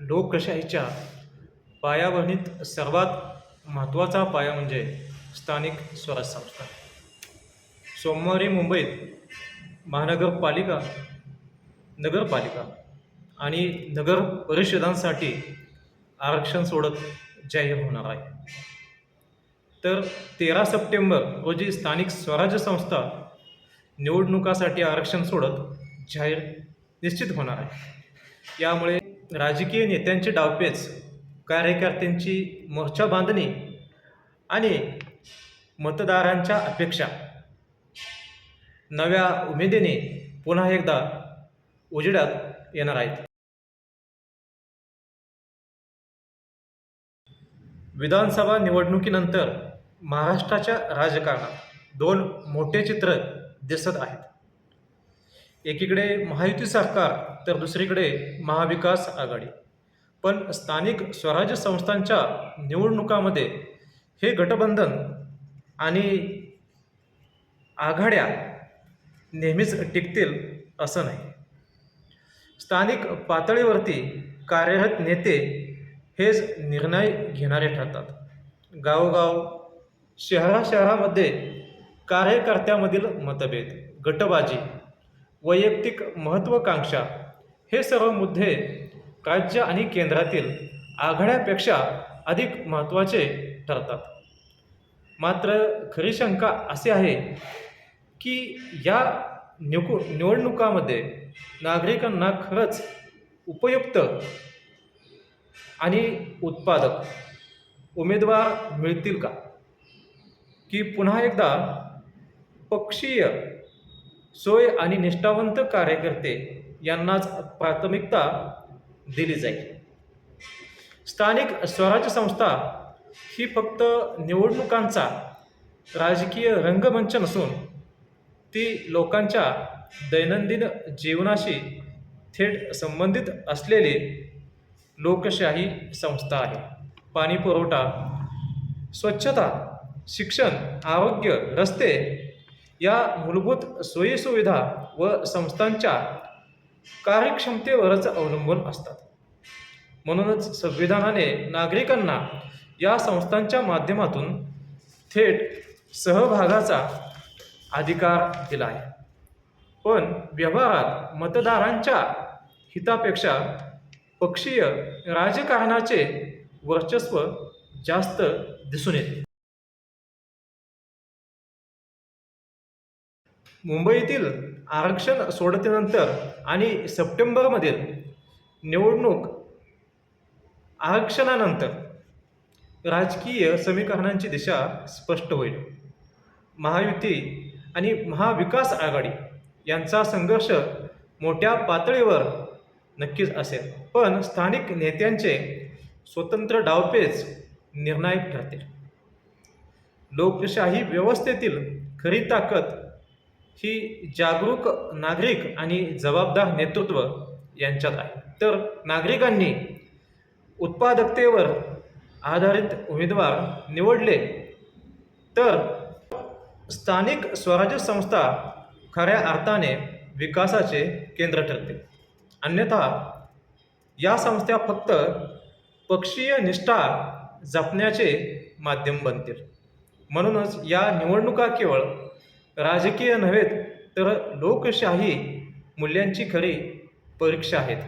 लोकशाहीच्या पायाभरणीत सर्वात महत्त्वाचा पाया म्हणजे स्थानिक स्वराज संस्था. सोमवारी मुंबईत महानगरपालिका नगरपालिका आणि नगर परिषदांसाठी आरक्षण सोडत जाहीर होणार आहे. तर तेरा सप्टेंबर रोजी स्थानिक स्वराज्य संस्था निवडणुकासाठी आरक्षण सोडत जाहीर निश्चित होणार आहे. यामुळे राजकीय नेत्यांचे डावपेच कार्यकर्त्यांची मोर्चा बांधणी आणि मतदारांच्या अपेक्षा. नव्या उमेदीने पुन्हा एकदा उजेडात येणार आहेत. विधानसभा निवडणुकीनंतर महाराष्ट्राच्या राजकारणात दोन मोठे चित्र दिसत आहेत. एकीकडे महायुती सरकार तर दुसरीकडे महाविकास आघाडी. पण स्थानिक स्वराज्य संस्थांच्या निवडणुकामध्ये हे गटबंधन आणि आघाड्या नेहमीच टिकतील असं नाही. स्थानिक पातळीवरती कार्यरत नेते हेच निर्णय घेणारे ठरतात. गावोगाव शहरा शहरामध्ये कार्यकर्त्यामधील मतभेद गटबाजी वैयक्तिक महत्त्वाकांक्षा हे सर्व मुद्दे राज्य आणि केंद्रातील आघाड्यापेक्षा अधिक महत्त्वाचे ठरतात. मात्र खरी शंका अशी आहे की या निवु निवडणुकामध्ये नागरिकांना खरंच उपयुक्त आणि उत्पादक उमेदवार मिळतील का? की पुन्हा एकदा पक्षीय सोय आणि निष्ठावंत कार्यकर्ते यांनाच प्राथमिकता दिली जाईल. स्थानिक स्वराज्य संस्था ही फक्त निवडणुकांचा राजकीय रंगमंच नसून ती लोकांच्या दैनंदिन जीवनाशी थेट संबंधित असलेली लोकशाही संस्था आहे. पाणी पुरवठा स्वच्छता शिक्षण आरोग्य रस्ते या मूलभूत सोयीसुविधा व संस्थांच्या कार्यक्षमतेवरच अवलंबून असतात. म्हणूनच संविधानाने नागरिकांना या संस्थांच्या माध्यमातून थेट सहभागाचा अधिकार दिला आहे. पण व्यवहारात मतदारांच्या हितापेक्षा पक्षीय राजकारणाचे वर्चस्व जास्त दिसून येते. मुंबईतील आरक्षण सोडतीनंतर आणि सप्टेंबरमधील निवडणूक आरक्षणानंतर राजकीय समीकरणांची दिशा स्पष्ट होईल. महायुती आणि महाविकास आघाडी यांचा संघर्ष मोठ्या पातळीवर नक्कीच असेल. पण स्थानिक नेत्यांचे स्वतंत्र डावपेच निर्णायक ठरतील. लोकशाही व्यवस्थेतील खरी ताकद ही जागरूक नागरिक आणि जबाबदार नेतृत्व यांच्यात आहे. तर नागरिकांनी उत्पादकतेवर आधारित उमेदवार निवडले तर स्थानिक स्वराज्य संस्था खऱ्या अर्थाने विकासाचे केंद्र ठरते अन्यथा या संस्था फक्त पक्षीय निष्ठा जपण्याचे माध्यम बनतील. म्हणूनच या निवडणुका केवळ राजकीय नव्हेत तर लोकशाही मूल्यांची खरी परीक्षा आहेत.